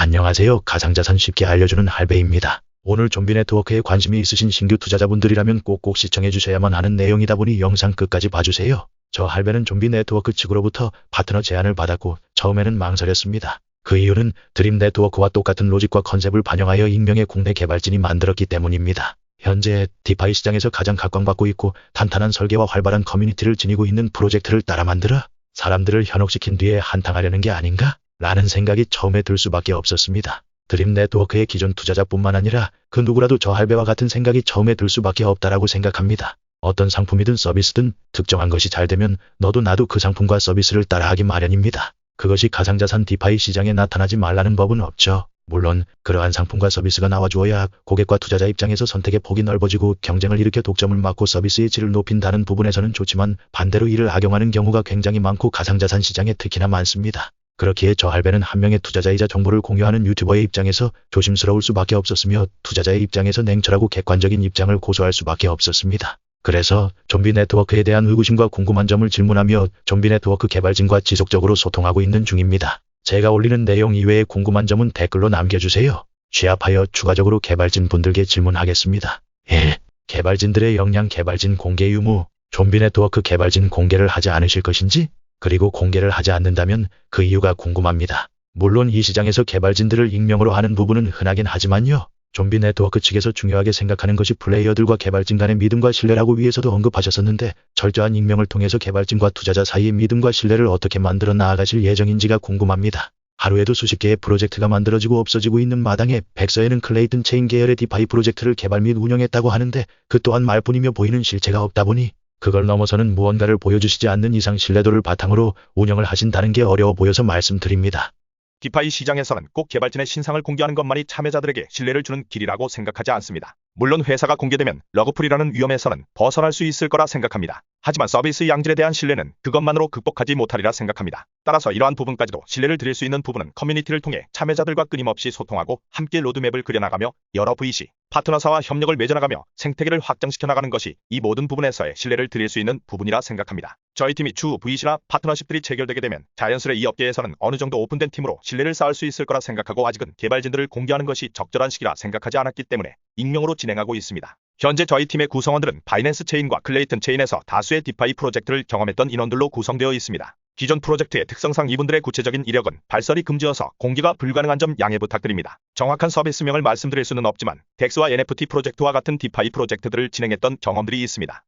안녕하세요. 가상자산 쉽게 알려주는 할배입니다. 오늘 좀비 네트워크에 관심이 있으신 신규 투자자분들이라면 꼭꼭 시청해 주셔야만 하는 내용이다 보니 영상 끝까지 봐주세요. 저 할배는 좀비 네트워크 측으로부터 파트너 제안을 받았고 처음에는 망설였습니다. 그 이유는 드림 네트워크와 똑같은 로직과 컨셉을 반영하여 익명의 국내 개발진이 만들었기 때문입니다. 현재 디파이 시장에서 가장 각광받고 있고 탄탄한 설계와 활발한 커뮤니티를 지니고 있는 프로젝트를 따라 만들어 사람들을 현혹시킨 뒤에 한탕하려는 게 아닌가? 라는 생각이 처음에 들 수밖에 없었습니다. 드림 네트워크의 기존 투자자뿐만 아니라 그 누구라도 저 할배와 같은 생각이 처음에 들 수밖에 없다라고 생각합니다. 어떤 상품이든 서비스든 특정한 것이 잘 되면 너도 나도 그 상품과 서비스를 따라하기 마련입니다. 그것이 가상자산 디파이 시장에 나타나지 말라는 법은 없죠. 물론 그러한 상품과 서비스가 나와주어야 고객과 투자자 입장에서 선택의 폭이 넓어지고 경쟁을 일으켜 독점을 막고 서비스의 질을 높인다는 부분에서는 좋지만 반대로 이를 악용하는 경우가 굉장히 많고 가상자산 시장에 특히나 많습니다. 그렇기에 저 할배는 한 명의 투자자이자 정보를 공유하는 유튜버의 입장에서 조심스러울 수밖에 없었으며 투자자의 입장에서 냉철하고 객관적인 입장을 고수할 수밖에 없었습니다. 그래서 좀비 네트워크에 대한 의구심과 궁금한 점을 질문하며 좀비 네트워크 개발진과 지속적으로 소통하고 있는 중입니다. 제가 올리는 내용 이외에 궁금한 점은 댓글로 남겨주세요. 취합하여 추가적으로 개발진 분들께 질문하겠습니다. 1. 개발진들의 역량 개발진 공개 유무 좀비 네트워크 개발진 공개를 하지 않으실 것인지 그리고 공개를 하지 않는다면 그 이유가 궁금합니다. 물론 이 시장에서 개발진들을 익명으로 하는 부분은 흔하긴 하지만요. 좀비 네트워크 측에서 중요하게 생각하는 것이 플레이어들과 개발진 간의 믿음과 신뢰라고 위에서도 언급하셨었는데 철저한 익명을 통해서 개발진과 투자자 사이의 믿음과 신뢰를 어떻게 만들어 나아가실 예정인지가 궁금합니다. 하루에도 수십 개의 프로젝트가 만들어지고 없어지고 있는 마당에 백서에는 클레이튼 체인 계열의 디파이 프로젝트를 개발 및 운영했다고 하는데 그 또한 말뿐이며 보이는 실체가 없다 보니 그걸 넘어서는 무언가를 보여주시지 않는 이상 신뢰도를 바탕으로 운영을 하신다는 게 어려워 보여서 말씀드립니다. 디파이 시장에서는 꼭 개발진의 신상을 공개하는 것만이 참여자들에게 신뢰를 주는 길이라고 생각하지 않습니다. 물론 회사가 공개되면 러그풀이라는 위험에서는 벗어날 수 있을 거라 생각합니다. 하지만 서비스 양질에 대한 신뢰는 그것만으로 극복하지 못하리라 생각합니다. 따라서 이러한 부분까지도 신뢰를 드릴 수 있는 부분은 커뮤니티를 통해 참여자들과 끊임없이 소통하고 함께 로드맵을 그려나가며 여러 VC, 파트너사와 협력을 맺어나가며 생태계를 확장시켜 나가는 것이 이 모든 부분에서의 신뢰를 드릴 수 있는 부분이라 생각합니다. 저희 팀이 주 VC나 파트너십들이 체결되게 되면 자연스레 이 업계에서는 어느 정도 오픈된 팀으로 신뢰를 쌓을 수 있을 거라 생각하고 아직은 개발진들을 공개하는 것이 적절한 시기라 생각하지 않았기 때문에 익명으로 진행하고 있습니다. 현재 저희 팀의 구성원들은 바이낸스 체인과 클레이튼 체인에서 다수의 디파이 프로젝트를 경험했던 인원들로 구성되어 있습니다. 기존 프로젝트의 특성상 이분들의 구체적인 이력은 발설이 금지여서 공개가 불가능한 점 양해 부탁드립니다. 정확한 서비스명을 말씀드릴 수는 없지만 덱스와 NFT 프로젝트와 같은 디파이 프로젝트들을 진행했던 경험들이 있습니다.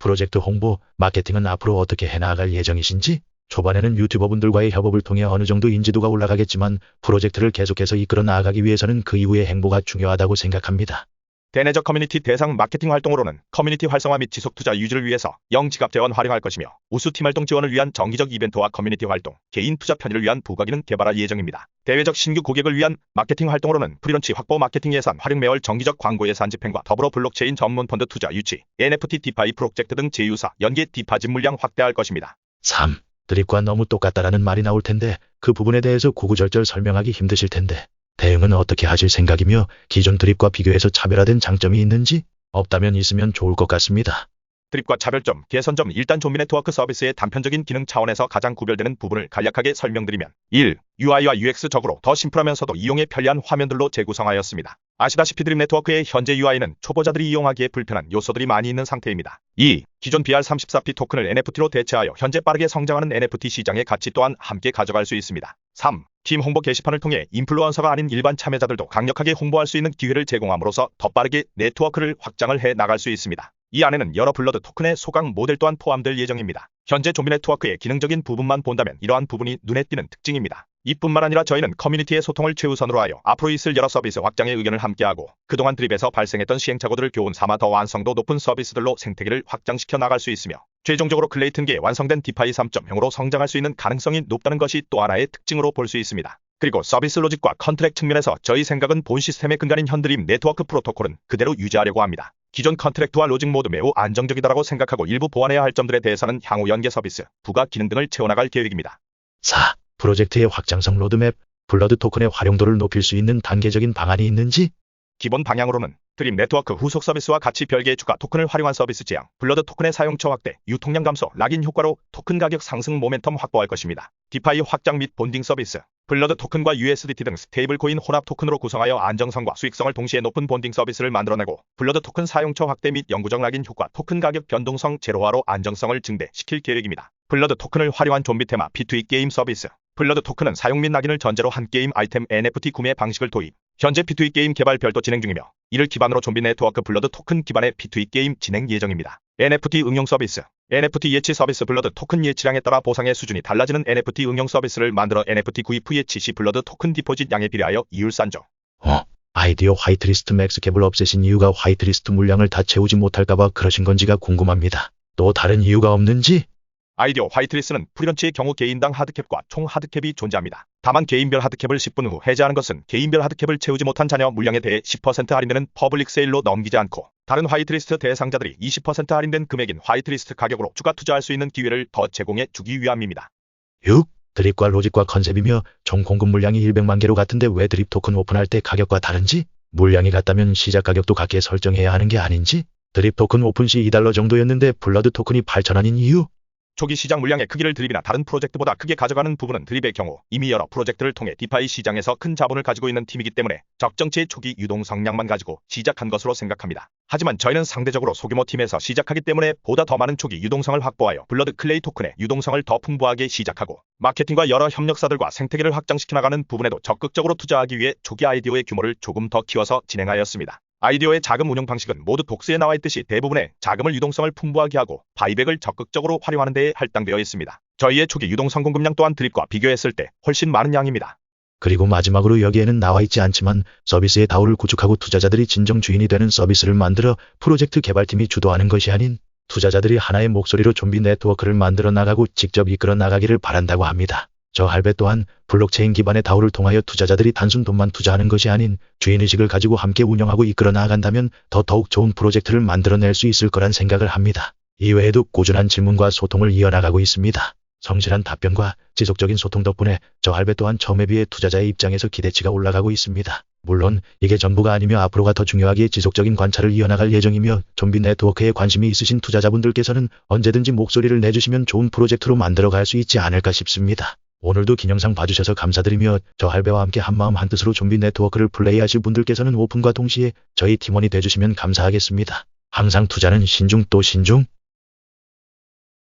예, 프로젝트 홍보, 마케팅은 앞으로 어떻게 해나갈 예정이신지? 초반에는 유튜버분들과의 협업을 통해 어느 정도 인지도가 올라가겠지만 프로젝트를 계속해서 이끌어 나아가기 위해서는 그 이후의 행보가 중요하다고 생각합니다. 대내적 커뮤니티 대상 마케팅 활동으로는 커뮤니티 활성화 및 지속 투자 유지를 위해서 영지갑 재원 활용할 것이며 우수팀 활동 지원을 위한 정기적 이벤트와 커뮤니티 활동, 개인 투자 편의를 위한 부가기능 개발할 예정입니다. 대외적 신규 고객을 위한 마케팅 활동으로는 프리런치 확보 마케팅 예산 활용 매월 정기적 광고 예산 집행과 더불어 블록체인 전문 펀드 투자 유치, NFT 디파이 프로젝트 등 제휴사, 연계 디파짓 물량 확대할 것입니다. 3. 드립과 너무 똑같다라는 말이 나올 텐데 그 부분에 대해서 구구절절 설명하기 힘드실 텐데 대응은 어떻게 하실 생각이며 기존 드립과 비교해서 차별화된 장점이 있는지 없다면 있으면 좋을 것 같습니다. 드립과 차별점, 개선점 일단 좀비 네트워크 서비스의 단편적인 기능 차원에서 가장 구별되는 부분을 간략하게 설명드리면 1. UI와 UX적으로 더 심플하면서도 이용에 편리한 화면들로 재구성하였습니다. 아시다시피 드림 네트워크의 현재 UI는 초보자들이 이용하기에 불편한 요소들이 많이 있는 상태입니다. 2. 기존 BR34P 토큰을 NFT로 대체하여 현재 빠르게 성장하는 NFT 시장의 가치 또한 함께 가져갈 수 있습니다. 3. 팀 홍보 게시판을 통해 인플루언서가 아닌 일반 참여자들도 강력하게 홍보할 수 있는 기회를 제공함으로써 더 빠르게 네트워크를 확장을 해 나갈 수 있습니다. 이 안에는 여러 블러드 토큰의 소강 모델 또한 포함될 예정입니다. 현재 좀비 네트워크의 기능적인 부분만 본다면 이러한 부분이 눈에 띄는 특징입니다. 이뿐만 아니라 저희는 커뮤니티의 소통을 최우선으로 하여 앞으로 있을 여러 서비스 확장의 의견을 함께하고 그동안 드립에서 발생했던 시행착오들을 교훈 삼아 더 완성도 높은 서비스들로 생태계를 확장시켜 나갈 수 있으며 최종적으로 클레이튼계에 완성된 디파이 3.0으로 성장할 수 있는 가능성이 높다는 것이 또 하나의 특징으로 볼 수 있습니다. 그리고 서비스 로직과 컨트랙 측면에서 저희 생각은 본 시스템의 근간인 현드림 네트워크 프로토콜은 그대로 유지하려고 합니다. 기존 컨트랙트와 로직 모두 매우 안정적이다라고 생각하고 일부 보완해야 할 점들에 대해서는 향후 연계 서비스, 부가 기능 등을 채워나갈 계획입니다. 4. 프로젝트의 확장성 로드맵, 블러드 토큰의 활용도를 높일 수 있는 단계적인 방안이 있는지 기본 방향으로는 드림 네트워크 후속 서비스와 같이 별개의 추가 토큰을 활용한 서비스 제한, 블러드 토큰의 사용처 확대, 유통량 감소, 락인 효과로 토큰 가격 상승 모멘텀 확보할 것입니다. 디파이 확장 및 본딩 서비스, 블러드 토큰과 USDT 등 스테이블 코인 혼합 토큰으로 구성하여 안정성과 수익성을 동시에 높은 본딩 서비스를 만들어내고 블러드 토큰 사용처 확대 및 영구적 락인 효과 토큰 가격 변동성 제로화로 안정성을 증대시킬 계획입니다. 블러드 토큰을 활용한 좀비 테마 P2E 게임 서비스 블러드 토큰은 사용 및 낙인을 전제로 한 게임 아이템 NFT 구매 방식을 도입 현재 P2E 게임 개발 별도 진행 중이며 이를 기반으로 좀비 네트워크 블러드 토큰 기반의 P2E 게임 진행 예정입니다. NFT 응용 서비스 NFT 예치 서비스 블러드 토큰 예치량에 따라 보상의 수준이 달라지는 NFT 응용 서비스를 만들어 NFT 구입 후 예치 시 블러드 토큰 디포짓 양에 비례하여 이율 산정. 어, 아이디어 화이트리스트 맥스 캡을 없애신 이유가 화이트리스트 물량을 다 채우지 못할까봐 그러신 건지가 궁금합니다. 또 다른 이유가 없는지? 아이디어 화이트리스는 프리런치의 경우 개인당 하드캡과 총 하드캡이 존재합니다. 다만 개인별 하드캡을 10분 후 해제하는 것은 개인별 하드캡을 채우지 못한 자녀 물량에 대해 10% 할인되는 퍼블릭 세일로 넘기지 않고 다른 화이트리스트 대상자들이 20% 할인된 금액인 화이트리스트 가격으로 추가 투자할 수 있는 기회를 더 제공해 주기 위함입니다. 6. 드립과 로직과 컨셉이며 총 공급 물량이 100만 개로 같은데 왜 드립 토큰 오픈할 때 가격과 다른지? 물량이 같다면 시작 가격도 같게 설정해야 하는 게 아닌지? 드립 토큰 오픈 시 2달러 정도였는데 블러드 토큰이 8,000원인 이유? 초기 시장 물량의 크기를 드립이나 다른 프로젝트보다 크게 가져가는 부분은 드립의 경우 이미 여러 프로젝트를 통해 디파이 시장에서 큰 자본을 가지고 있는 팀이기 때문에 적정치의 초기 유동 성량만 가지고 시작한 것으로 생각합니다. 하지만 저희는 상대적으로 소규모 팀에서 시작하기 때문에 보다 더 많은 초기 유동성을 확보하여 블러드 클레이 토큰의 유동성을 더 풍부하게 시작하고 마케팅과 여러 협력사들과 생태계를 확장시켜 나가는 부분에도 적극적으로 투자하기 위해 초기 아이디어의 규모를 조금 더 키워서 진행하였습니다. 아이디어의 자금 운용 방식은 모두 독스에 나와 있듯이 대부분의 자금을 유동성을 풍부하게 하고 바이백을 적극적으로 활용하는 데에 할당되어 있습니다. 저희의 초기 유동 성 공급량 또한 드립과 비교했을 때 훨씬 많은 양입니다. 그리고 마지막으로 여기에는 나와 있지 않지만 서비스의 다우를 구축하고 투자자들이 진정 주인이 되는 서비스를 만들어 프로젝트 개발팀이 주도하는 것이 아닌 투자자들이 하나의 목소리로 좀비 네트워크를 만들어 나가고 직접 이끌어 나가기를 바란다고 합니다. 저 할배 또한 블록체인 기반의 다우를 통하여 투자자들이 단순 돈만 투자하는 것이 아닌 주인의식을 가지고 함께 운영하고 이끌어 나아간다면 더 더욱 좋은 프로젝트를 만들어낼 수 있을 거란 생각을 합니다. 이외에도 꾸준한 질문과 소통을 이어나가고 있습니다. 성실한 답변과 지속적인 소통 덕분에 저 할배 또한 처음에 비해 투자자의 입장에서 기대치가 올라가고 있습니다. 물론 이게 전부가 아니며 앞으로가 더 중요하기에 지속적인 관찰을 이어나갈 예정이며 좀비 네트워크에 관심이 있으신 투자자분들께서는 언제든지 목소리를 내주시면 좋은 프로젝트로 만들어갈 수 있지 않을까 싶습니다. 오늘도 기념상 봐주셔서 감사드리며 저 할배와 함께 한마음 한뜻으로 좀비 네트워크를 플레이하실 분들께서는 오픈과 동시에 저희 팀원이 돼주시면 감사하겠습니다. 항상 투자는 신중 또 신중.